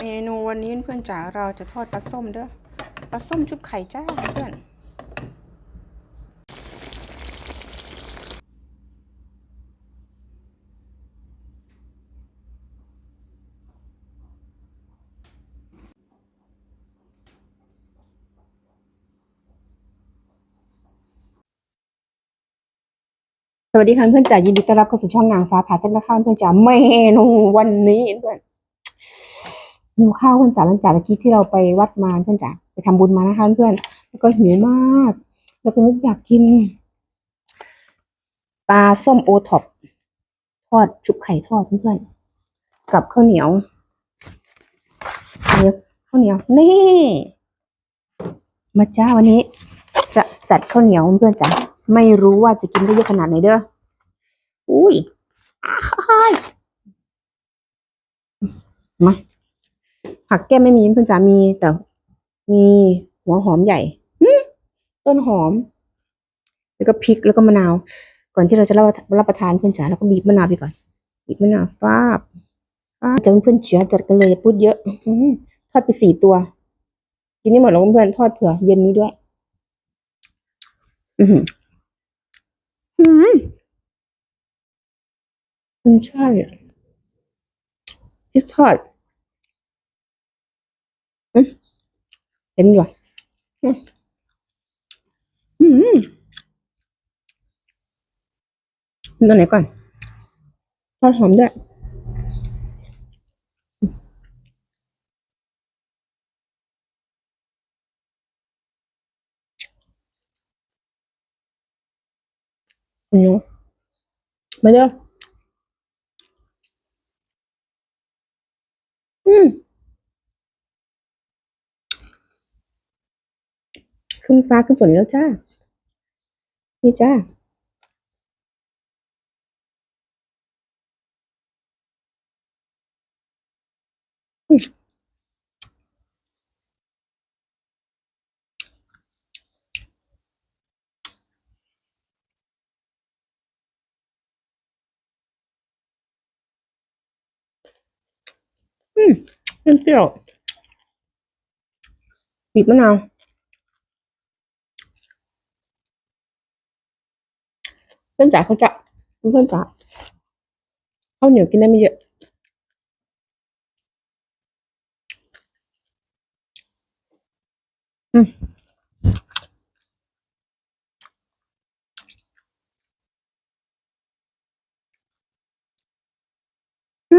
เมนูวันนี้เพื่อนจ๋าเราจะทอดปลาส้มเด้อปลาส้มชุบไข่จ้าเพื่อน สวัสดีค่ะเพื่อนจ๋ายินดีต้อนรับเข้าสู่ช่องนางฟ้าผ่าเส้นละข้าวเพื่อนจ๋าเมนูวันนี้เพื่อน หิวข้าวเพื่อนจ๋าหลังจากเมื่อกี้ที่เราไปวัดมาเพื่อนจ๋าไปทำบุญมานะคะเพื่อนแล้วก็หิวมาก แล้วก็นึกอยากกินปลาส้มโอท็อปทอดชุบไข่ทอดเพื่อนกับข้าวเหนียวเนี่ยข้าวเหนียวนี่มาจ้าวันนี้ จะจัดข้าวเหนียวเพื่อนจ๋าไม่รู้ว่าจะกินได้เยอะขนาดไหนเด้ออุ้ยมา ผักแก้มไม่มีเพื่อนจ๋ามีแต่มีหัวหอมใหญ่ต้นหอม แล้วก็พริกแล้วก็มะนาว ก่อนที่เราจะรับรับประทานเพื่อนจ๋าเราก็บีบมะนาวไปก่อน บีบมะนาวฟาบจะเพื่อนๆเฉียจัดกันเลยพูดเยอะอืทอดไปสี่ตัวกินนี่หมดแล้วเพื่อนๆทอดเผื่อเย็นนี้ด้วย อือหืออืมอืมใช่พริกทอด เห็นอยู่อะอืมอืมตัวไหนก่อนทอดหอมด้วยอืมมาเด้อม ขึ้นฟ้าขึ้นฝนแล้วจ้า นี่จ้าอืมเปรี้ยวบีบมะนาว เพื่อนจ๋าเขาจะเพื่อนจ๋าข้าวเหนียวกินได้ไม่เยอะอืมอื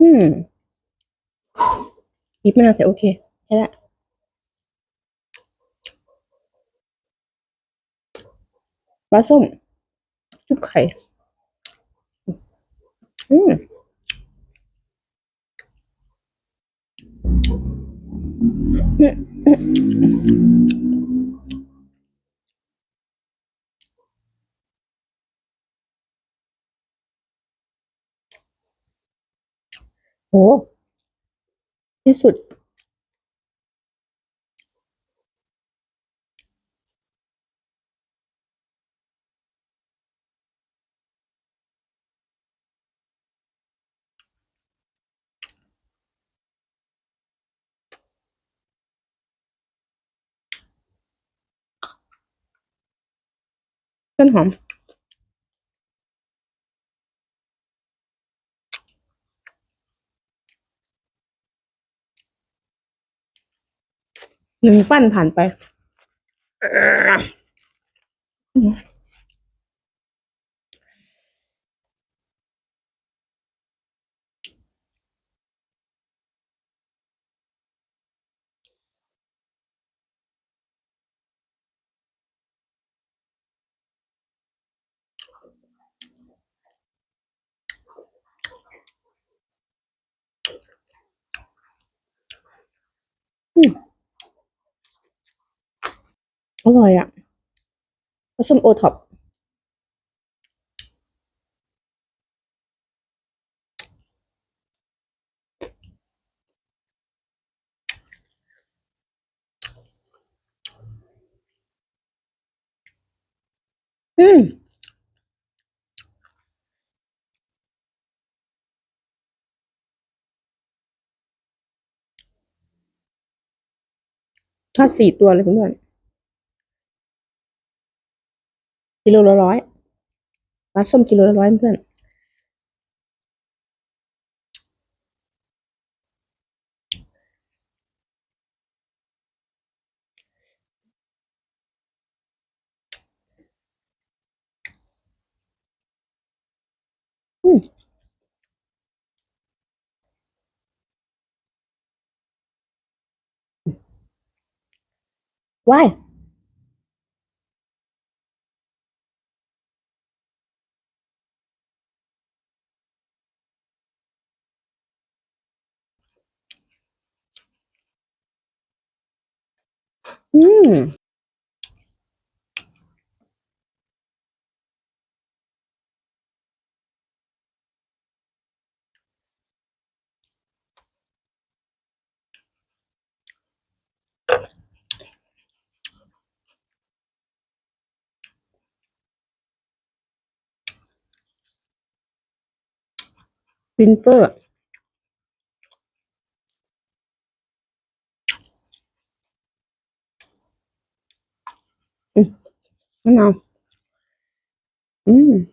อืมบีบมะนาวใส่โอเค ใช่ละปลาส้มชุบไข่ อืมอืม โหที่สุด ต้นหอม หนึ่งปั้นผ่านไป อ อร่อยอะ่ะส้มโอท็อปอืมทอดสี่ตัวเลยเพื่อน กิโลละร้อยปลาส้มกิโลละร้อยเพื่อนอืมว้าย อืมฟินเฟอร์ Não. Hum.